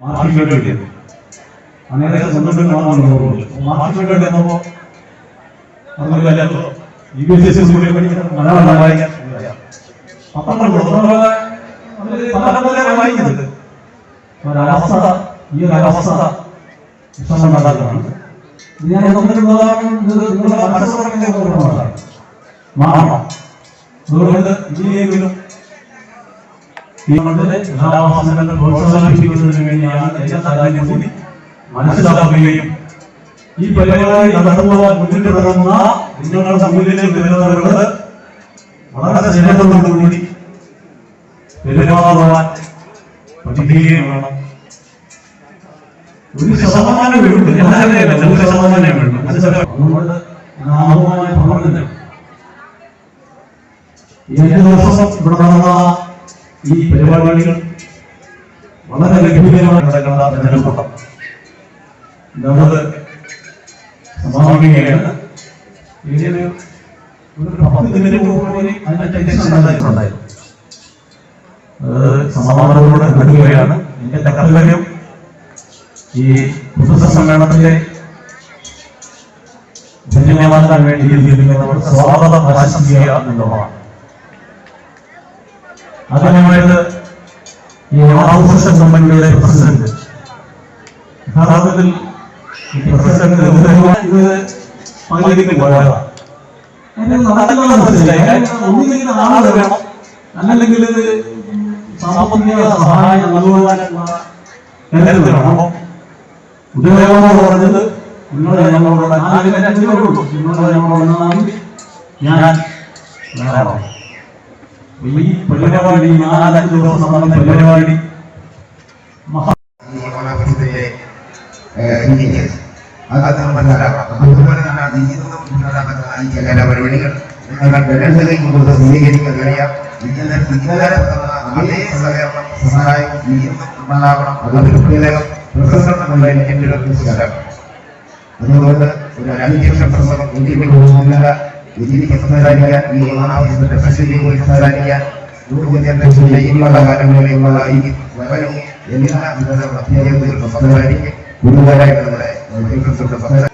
മാർക്കിന് വേണ്ടി അനേക സന്ദർഭങ്ങളാണ് മാർക്കിന് വേണ്ടി എന്നപ്പോ അതുപോലെ ഇ ബി എസ് സ്കൂളിൽ പഠിക്കുന്ന മലയാളം വായിക്കാൻ പത്രം വായിക്കുന്നത് ഒരവസ്ഥ ഈ ഒരു അവസ്ഥ വിഷമമുണ്ടാക്കുന്നതാണ് ഇത് ഞാൻ നിങ്ങളുടെ മനസ്സ് പറഞ്ഞ മാറണം. അതുകൊണ്ട് ഈ മണ്ണിലെ കലാവാസനകൾ പ്രോത്സാഹിപ്പിക്കുന്നതിന് വേണ്ടിയാണ് എല്ലാ താല്പര്യം കൂടി മനസ്സിലാക്കുകയും ഈ പരിപാടി നടത്തുവാൻ മുന്നിട്ട് തുടങ്ങുന്ന നിങ്ങളുടെ മുന്നിലേക്ക് വരുന്നവരോട് വളരെ സ്നേഹത്തോടുകൂടി പെരുമാറുവാൻ പഠിക്കുകയും വേണം. ഒരു ശതമാനം വേണ്ടു ഞാനല്ല ഒരു ശതമാനം വേണ്ടു അതുകൊണ്ട് നാമമായി ഈ അഞ്ചു ദിവസം ഇവിടെ നടന്ന ഈ പരിപാടികൾ വളരെ ഗംഭീരമായി നടക്കുന്ന ജനക്കൂട്ടം. നമുക്ക് സമാപിക്കുകയാണ് അത് സമാധാനത്തോടെ നടക്കുകയാണ്. എന്റെ കർത്തവ്യം ഈ പൊതുസമ്മേളനത്തെ ധന്യമാക്കാൻ വേണ്ടി സ്വാഗതം ആശംസിക്കുക എന്നുള്ളതാണ്. ആദ്യമായത് ഈ ഓണാഘോഷ കമ്പനിയുടെ പ്രസിഡന്റ്. യഥാർത്ഥത്തിൽ ഈ പ്രസിഡന്റ് ഇത് പങ്കെടുക്കാൻ പോയതാണ് ഒന്നുകിൽ ആൾ വേണം. അല്ലെങ്കിൽ ഇത് സഹായം നൽകുവാനുള്ള ഉദയനോട് പറഞ്ഞത് നിങ്ങളെ ഞങ്ങളോട് നാലിന് അഞ്ചു പേരുള്ളൂ നിങ്ങളെ ഞങ്ങളോട് ഞാൻ ഈ പരിപാടി നാലഞ്ച് ദിവസം നടന്ന പരിപാടി. മഹാ ഓണാഘോഷത്തിന്റെ ഇൻഡിക്കേഴ്സ് അത് നമ്മൾ മനസ്സിലാക്കണം അതുപോലെ തന്നെ നീങ്ങുന്ന മുന്നോട്ടാക്കുന്ന ഈ കലാപരിപാടികൾ ഞങ്ങൾ രണ്ടുപേരും കൂടുതൽ സ്വീകരിക്കാൻ കഴിയാം ഇന്നലെ ഇന്നലെ തന്ന അതേ സഹകരണം സഹായം നീങ്ങുന്ന ഉണ്ടാകണം അത് പ്രത്യേകം പ്രസംഗം എന്റെ ഒരു പുസ്തകം അതുകൊണ്ട് ഒരു അഞ്ച് വർഷം പ്രസംഗം ഒന്നിലേക്ക് പോകുന്നില്ല എനിക്ക് സംസാരിക്കാൻ ഈ ഓണാഘോഷത്തിന്റെ പ്രസിദ്ധി പോയി സംസാരിക്കാൻ യൂട്യൂബ് ചെയ്യുന്ന കാലങ്ങളിലുള്ള ഈ വരവും എല്ലാ വിധത്തിലുള്ള അത്യാവശ്യങ്ങളും സംസാരിക്കും ഗുരുതരായിട്ട് നമ്മുടെ സംസാരം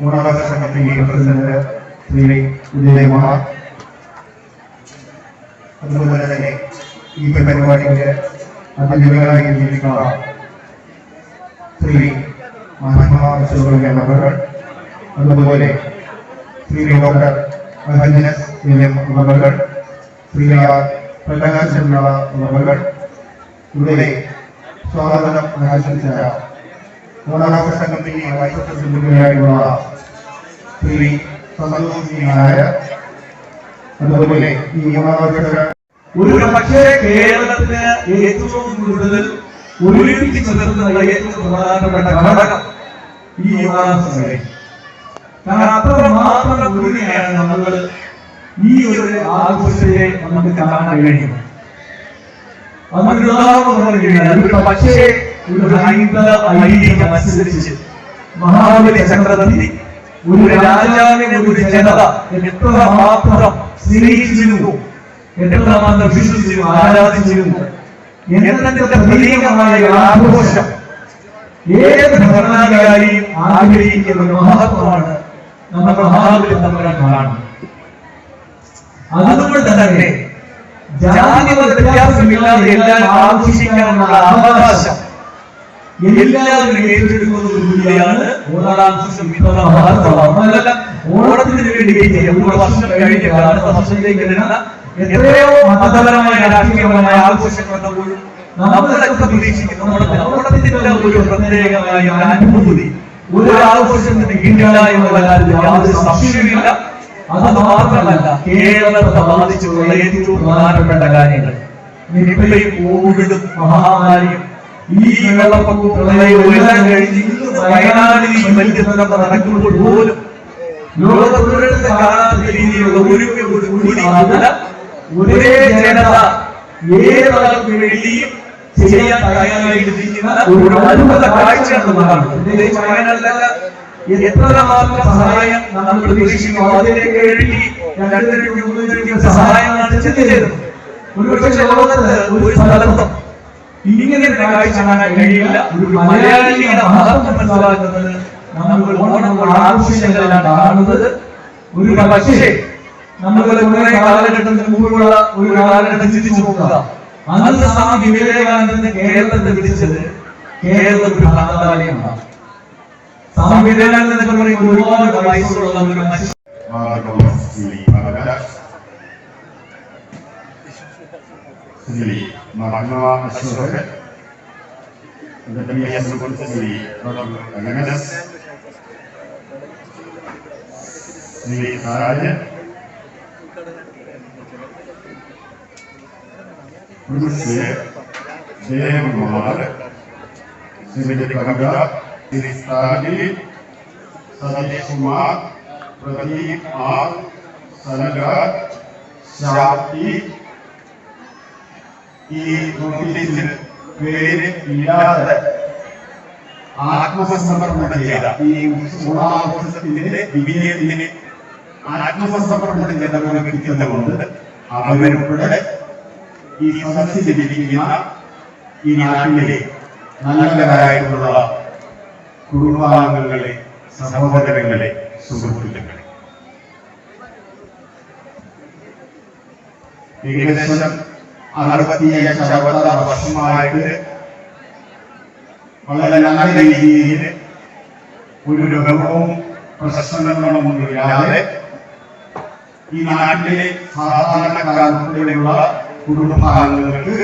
മൂന്നാമത്തെ സംഘത്തിന്റെ പ്രസിഡന്റ് ശ്രീ ഉദയകുമാർ അതുപോലെ തന്നെ ഈ പരിപാടിയുടെ അതിഥികളായി ജീവിക്കുന്ന ശ്രീ മഹാത്മാ മകൾ അതുപോലെ ശ്രീ ഡോക്ടർ മഹജനസ് എം മകൾ ശ്രീ പ്രകാശനുള്ള മകൾ ഇവിടെ സ്വാഗതം ആശംസിച്ച ഓണാഘോഷ സംഘത്തിന്റെ വൈസ് പ്രസിഡന്റുമായിട്ടുള്ള ശ്രീ സന്തോഷിയായ അതുപോലെ ഈ ഓണാഘോഷ ഒരു പക്ഷേ കേരളത്തിന് ഏറ്റവും കൂടുതൽ ഒരുമിച്ച് നിർത്തുന്ന ഏറ്റവും പ്രധാനപ്പെട്ട ഘടകം ഈ യുവാസങ്ങളെ കാരണം അത്ര മാത്രം നമ്മൾ ഈ ഒരു ആഘോഷത്തെ നമുക്ക് കാണാൻ കഴിയുന്നത്. അതൊരു ഉദാഹരണം പറഞ്ഞു കഴിഞ്ഞാൽ ഒരു പക്ഷേ ഒരു ഒരു രാജാവിനെ ഒരു ജനത എത്രമാത്രം സ്നേഹിച്ചിരുന്നു എത്രമാത്രം വിശ്വസിച്ചിരുന്നു ആരാധിച്ചിരുന്നു. എന്നതിന്റെ പ്രതീകമായ ആഘോഷം ഏത് ഭരണാധികാരിയും ആഗ്രഹിക്കുന്ന മഹത്വമാണ് നമ്മുടെ മഹാബലി തമ്പുരാൻ കാണുന്നത് അതുകൊണ്ട് തന്നെ ജാതി മത വ്യത്യാസമില്ലാതെ എല്ലാവരും ആഘോഷിക്കാനുള്ള അവകാശം എല്ലാവരും ഏറ്റെടുക്കുന്ന ഒരു കൂടിയാണ് ഓണാഘോഷം ഓണത്തിന് വേണ്ടി ചെയ്യാം. ഒരു വർഷം കഴിഞ്ഞ അടുത്ത വർഷത്തേക്ക് എത്രയോ മതപരമായ രാഷ്ട്രീയപരമായ ആഘോഷങ്ങളുടെ പോലും നമ്മളൊക്കെ പ്രതീക്ഷിക്കുന്നു ഓണത്തിന് ഓണത്തിന്റെ ഒരു പ്രത്യേകമായ അനുഭൂതി. ഒരു ആഘോഷത്തിന് കാര്യത്തിൽ യാതൊരു സംശയമില്ല അത് മാത്രമല്ല കേരളത്തെ ബാധിച്ചുള്ള ഏറ്റവും പ്രധാനപ്പെട്ട കാര്യങ്ങൾ. നിപ്പയും കോവിഡും മഹാമാരിയും. ഈ വെള്ളപ്പൊക്കവും പ്രളയവും എല്ലാം കഴിഞ്ഞ് ഇന്ന് വയനാടിൽ വലിയ നടക്കുമ്പോൾ പോലും ലോകത്തൊരിടത്ത് കാണാത്ത രീതിയിലുള്ള ഒരു കൂടി ഒരേ ജനത ഏതൊരാൾക്ക് വേണ്ടിയും ഒരു സഹായം നമ്മൾ ഒരു ഇങ്ങനെ കാഴ്ച കഴിയില്ല. ഒരു മലയാളിയുടെ മഹത്വം മനസ്സിലാക്കുന്നത് നമ്മൾ ഓണം കാണുന്നത്. ഒരു പക്ഷേ നമ്മൾ കുറെ കാലഘട്ടത്തിന് മുമ്പുള്ള ഒരു കാലഘട്ടം ചിന്തിച്ചു നോക്കുക അന്ന് സ്വാമി വിവേകാനന്ദന് കേരളത്തെ വിളിച്ചത് കേരളം എന്ന് ഒരുപാട് വയസ്സുള്ള ഒരു മനുഷ്യൻ മാർഗം ശ്രീ ഭഗവത ശ്രീ മഹാത്മാ അശോക ശ്രീ അഗനസ് ശ്രീ രാജൻ പുരുഷ് ജയകുമാർ ശ്രീമതി കവിത തിരിസ്ഥാനി സ്ഥാനി സതീഷ് കുമാർ പ്രദീപ് ആർ ഈ നോട്ടീസിൽ പേര് ഇല്ലാതെ ആത്മസമർപ്പണം ചെയ്ത ഈ ഗുണാഘോഷത്തിന്റെ വിജയത്തിന് ആത്മസമർപ്പണം ചെയ്ത വ്യക്തിത്വമുണ്ട് അവരുൾപ്പെടെ ഈ സദസ്സിൽ ഇരിക്കുന്ന ഈ നാട്ടിലെ നല്ലവരായിട്ടുള്ള കുടുംബാംഗങ്ങളെ സഹോദരങ്ങളെ സുഹൃത്തുക്കളെ. ഏകദേശം അറുപത്തിയഞ്ച് വർഷമായിട്ട് വളരെ നല്ല രീതിയിൽ ഒരു രോഗവും പ്രശ്നങ്ങളും ഈ നാട്ടിലെ സാധാരണക്കാർക്കുള്ള குடும்பங்களுக்கு